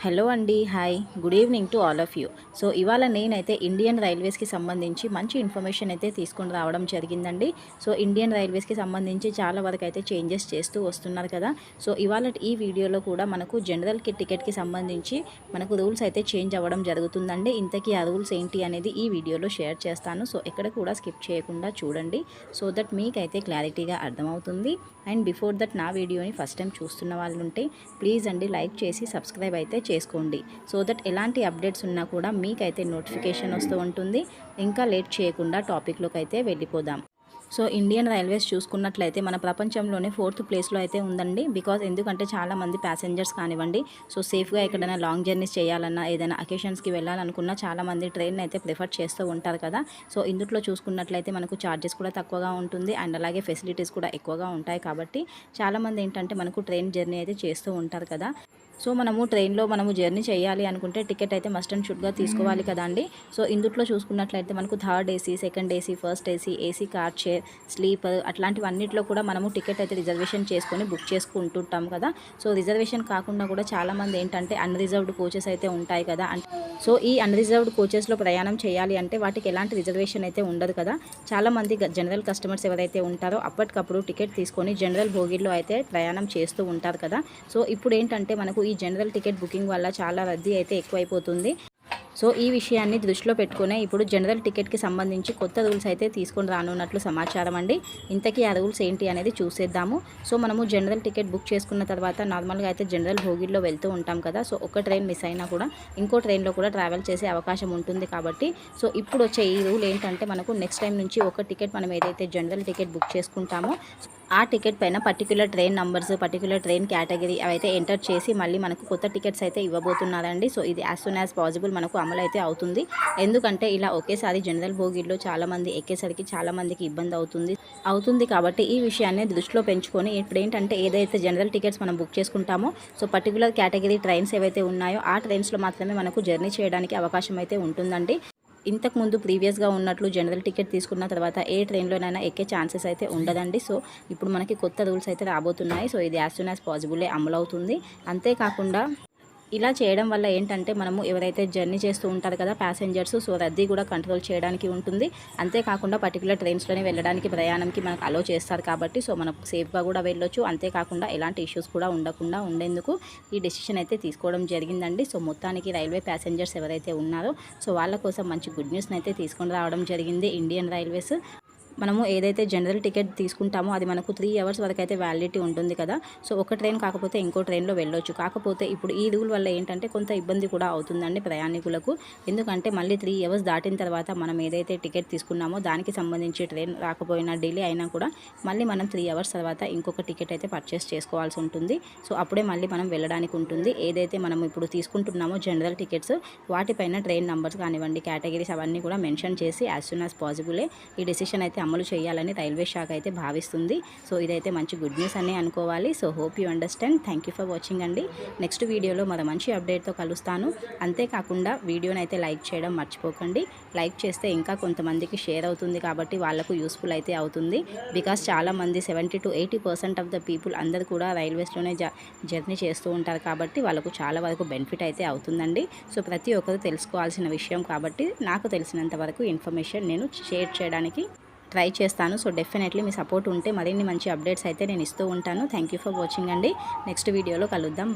Hello అండి hi. Good evening to all of you. So ఇవాళ నేనైతే ఇండియన్ రైల్వేస్కి సంబంధించి మంచి ఇన్ఫర్మేషన్ అయితే తీసుకొని రావడం జరిగిందండి. సో ఇండియన్ రైల్వేస్కి సంబంధించి చాలా వరకు అయితే చేంజెస్ చేస్తూ వస్తున్నారు కదా. సో ఇవాళ ఈ వీడియోలో కూడా మనకు జనరల్కి టికెట్కి సంబంధించి మనకు రూల్స్ అయితే చేంజ్ అవ్వడం జరుగుతుందండి. ఇంతకీ ఆ రూల్స్ ఏంటి అనేది ఈ వీడియోలో షేర్ చేస్తాను. సో ఎక్కడ కూడా స్కిప్ చేయకుండా చూడండి. సో దట్ మీకైతే క్లారిటీగా అర్థమవుతుంది. అండ్ బిఫోర్ దట్ నా వీడియోని ఫస్ట్ టైం చూస్తున్న వాళ్ళు ఉంటే ప్లీజ్ అండి లైక్ చేసి సబ్స్క్రైబ్ అయితే చేసుకోండి. సో దట్ ఎలాంటి అప్డేట్స్ ఉన్నా కూడా మీకైతే నోటిఫికేషన్ వస్తూ ఉంటుంది. ఇంకా లేట్ చేయకుండా టాపిక్లోకి అయితే వెళ్ళిపోదాం. సో ఇండియన్ రైల్వేస్ చూసుకున్నట్లయితే మన ప్రపంచంలోనే ఫోర్త్ ప్లేస్లో అయితే ఉందండి. బికాజ్ ఎందుకంటే చాలామంది ప్యాసింజర్స్ కానివ్వండి. సో సేఫ్గా ఎక్కడైనా లాంగ్ జర్నీస్ చేయాలన్నా ఏదైనా అకేషన్స్కి వెళ్ళాలనుకున్నా చాలామంది ట్రైన్ అయితే ప్రిఫర్ చేస్తూ ఉంటారు కదా. సో ఇందులో చూసుకున్నట్లయితే మనకు ఛార్జెస్ కూడా తక్కువగా ఉంటుంది. అండ్ అలాగే ఫెసిలిటీస్ కూడా ఎక్కువగా ఉంటాయి కాబట్టి చాలామంది ఏంటంటే మనకు ట్రైన్ జర్నీ అయితే చేస్తూ ఉంటారు కదా. సో మనము ట్రైన్లో మనము జర్నీ చేయాలి అనుకుంటే టికెట్ అయితే మస్ట్ అండ్ షుడ్గా తీసుకోవాలి కదండి. సో ఇందుట్లో చూసుకున్నట్లయితే మనకు third AC second AC first AC AC car chair sleeper అట్లాంటివన్నిట్లో కూడా మనము టికెట్ అయితే రిజర్వేషన్ చేసుకొని బుక్ చేసుకుంటుంటాం కదా. సో రిజర్వేషన్ కాకుండా కూడా చాలామంది ఏంటంటే అన్రిజర్వ్డ్ కోచెస్ అయితే ఉంటాయి కదా. అంటే సో ఈ అన్రిజర్వ్డ్ కోచెస్లో ప్రయాణం చేయాలి అంటే వాటికి ఎలాంటి రిజర్వేషన్ అయితే ఉండదు కదా. చాలామంది జనరల్ కస్టమర్స్ ఎవరైతే ఉంటారో అప్పటికప్పుడు టికెట్ తీసుకొని జనరల్ భోగిల్లో అయితే ప్రయాణం చేస్తూ ఉంటారు కదా. సో ఇప్పుడు ఏంటంటే మనకు ఈ జనరల్ టికెట్ బుకింగ్ వల్ల చాలా రద్దీ అయితే ఎక్కువైపోతుంది. సో ఈ విషయాన్ని దృష్టిలో పెట్టుకునే ఇప్పుడు జనరల్ టికెట్కి సంబంధించి కొత్త రూల్స్ అయితే తీసుకొని రానున్నట్లు సమాచారం అండి. ఇంతకీ ఆ రూల్స్ ఏంటి అనేది చూసేద్దాము. సో మనము జనరల్ టికెట్ బుక్ చేసుకున్న తర్వాత నార్మల్గా అయితే జనరల్ భోగిల్లో వెళ్తూ ఉంటాం కదా సో ఒక ట్రైన్ మిస్ అయినా కూడా ఇంకో ట్రైన్లో కూడా ట్రావెల్ చేసే అవకాశం ఉంటుంది కాబట్టి సో ఇప్పుడు వచ్చే ఈ రూల్ ఏంటంటే మనకు నెక్స్ట్ టైం నుంచి ఒక టికెట్ మనం ఏదైతే జనరల్ టికెట్ బుక్ చేసుకుంటామో ఆ టికెట్ పైన particular train numbers particular train category అవైతే ఎంటర్ చేసి మళ్ళీ మనకు కొత్త టికెట్స్ అయితే ఇవ్వబోతున్నారండి. సో ఇది యాజ్ సూన్ యాజ్ పాసిబుల్ మనకు అమలు అయితే అవుతుంది. ఎందుకంటే ఇలా ఒకేసారి జనరల్ బోగిల్లో చాలామంది ఎక్కేసరికి చాలామందికి ఇబ్బంది అవుతుంది. అవుతుంది కాబట్టి ఈ విషయాన్ని దృష్టిలో పెంచుకొని ఇప్పుడు ఏంటంటే ఏదైతే జనరల్ టికెట్స్ మనం బుక్ చేసుకుంటామో సో పర్టికులర్ కేటగిరీ ట్రైన్స్ ఏవైతే ఉన్నాయో ఆ ట్రైన్స్లో మాత్రమే మనకు జర్నీ చేయడానికి అవకాశం అయితే ఉంటుందండి. ఇంతకుముందు ప్రీవియస్గా ఉన్నట్లు జనరల్ టికెట్ తీసుకున్న తర్వాత ఏ ట్రైన్లోనైనా ఎక్కే ఛాన్సెస్ అయితే ఉండదండి. సో ఇప్పుడు మనకి కొత్త రూల్స్ అయితే రాబోతున్నాయి. సో ఇది యాజ్ సూన్ యాజ్ పాసిబుల్లే అమలవుతుంది. అంతేకాకుండా ఇలా చేయడం వల్ల ఏంటంటే మనము ఎవరైతే జర్నీ చేస్తూ ఉంటారు కదా ప్యాసింజర్స్ సో రద్దీ కూడా కంట్రోల్ చేయడానికి ఉంటుంది. అంతేకాకుండా పర్టికులర్ ట్రైన్స్లోనే వెళ్ళడానికి ప్రయాణంకి మనకు అలో చేస్తారు కాబట్టి సో మనం సేఫ్గా కూడా వెళ్ళొచ్చు. అంతేకాకుండా ఎలాంటి ఇష్యూస్ కూడా ఉండకుండా ఉండేందుకు ఈ డెసిషన్ అయితే తీసుకోవడం జరిగిందండి. సో మొత్తానికి రైల్వే ప్యాసింజర్స్ ఎవరైతే ఉన్నారో సో వాళ్ళ కోసం మంచి గుడ్ న్యూస్ని అయితే తీసుకొని రావడం జరిగింది. ఇండియన్ రైల్వేస్ మనము ఏదైతే జనరల్ టికెట్ తీసుకుంటామో అది మనకు త్రీ అవర్స్ వరకు అయితే వ్యాలిడిటీ ఉంటుంది కదా. సో ఒక ట్రైన్ కాకపోతే ఇంకో ట్రైన్లో వెళ్ళొచ్చు. కాకపోతే ఇప్పుడు ఈ రూల్ వల్ల ఏంటంటే కొంత ఇబ్బంది కూడా అవుతుందండి ప్రయాణికులకు. ఎందుకంటే మళ్ళీ త్రీ అవర్స్ దాటిన తర్వాత మనం ఏదైతే టికెట్ తీసుకున్నామో దానికి సంబంధించి ట్రైన్ రాకపోయినా డిలే అయినా కూడా మళ్ళీ మనం త్రీ అవర్స్ తర్వాత ఇంకొక టికెట్ అయితే పర్చేస్ చేసుకోవాల్సి ఉంటుంది. సో అప్పుడే మళ్ళీ మనం వెళ్ళడానికి ఉంటుంది. ఏదైతే మనం ఇప్పుడు తీసుకుంటున్నామో జనరల్ టికెట్స్ వాటిపైన ట్రైన్ నెంబర్స్ కానివ్వండి కేటగిరీస్ అవన్నీ కూడా మెన్షన్ చేసి యాజ్ సూన్ యాజ్ పాసిబులే ఈ డెసిషన్ అయితే అమలు చేయాలని రైల్వే శాఖ అయితే భావిస్తుంది. సో ఇదైతే మంచి గుడ్ న్యూస్ అని అనుకోవాలి. So hope you understand. Thank you for watching అండి. నెక్స్ట్ వీడియోలో మరో మంచి అప్డేట్తో కలుస్తాను. అంతేకాకుండా వీడియోని అయితే లైక్ చేయడం మర్చిపోకండి. లైక్ చేస్తే ఇంకా కొంతమందికి షేర్ అవుతుంది కాబట్టి వాళ్ళకు యూస్ఫుల్ అయితే అవుతుంది. బికాస్ చాలామంది seventy to eighty percent of the people అందరు కూడా రైల్వేస్లోనే జర్నీ చేస్తూ ఉంటారు కాబట్టి వాళ్ళకు చాలా వరకు బెనిఫిట్ అయితే అవుతుందండి. సో ప్రతి ఒక్కరు తెలుసుకోవాల్సిన విషయం కాబట్టి నాకు తెలిసినంత వరకు ఇన్ఫర్మేషన్ నేను షేర్ చేయడానికి ట్రై చేస్తాను. సో డెఫినెట్లీ మీ సపోర్ట్ ఉంటే మరిన్ని మంచి అప్డేట్స్ అయితే నేను ఇస్తూ ఉంటాను. థ్యాంక్ ఫర్ వాచింగ్ అండి. నెక్స్ట్ వీడియోలో కలుద్దాం.